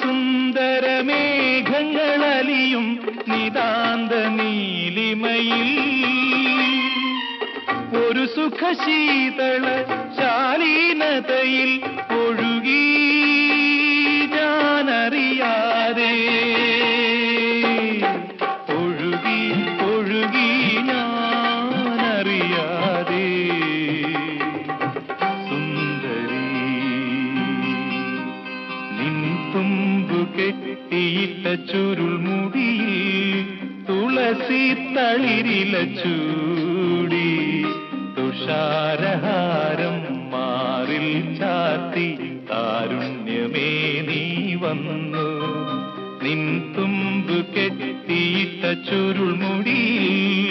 സുന്ദരമേഘങ്ങളലിയും നിതാന്ത നീലിമയിൽ ഒരു സുഖശീതള ശാലീനതയിൽ കെട്ടിയിട്ട ചുരുൾമുടിയിൽ തുളസി തളിരില ചൂടി. തുഷാരഹാരം മാറിൽ ചാത്തി താരുണ്യമേ നീ വന്നു. നിൻ തുമ്പ് കെട്ടിയിട്ട ചുരുൾമുടിയിൽ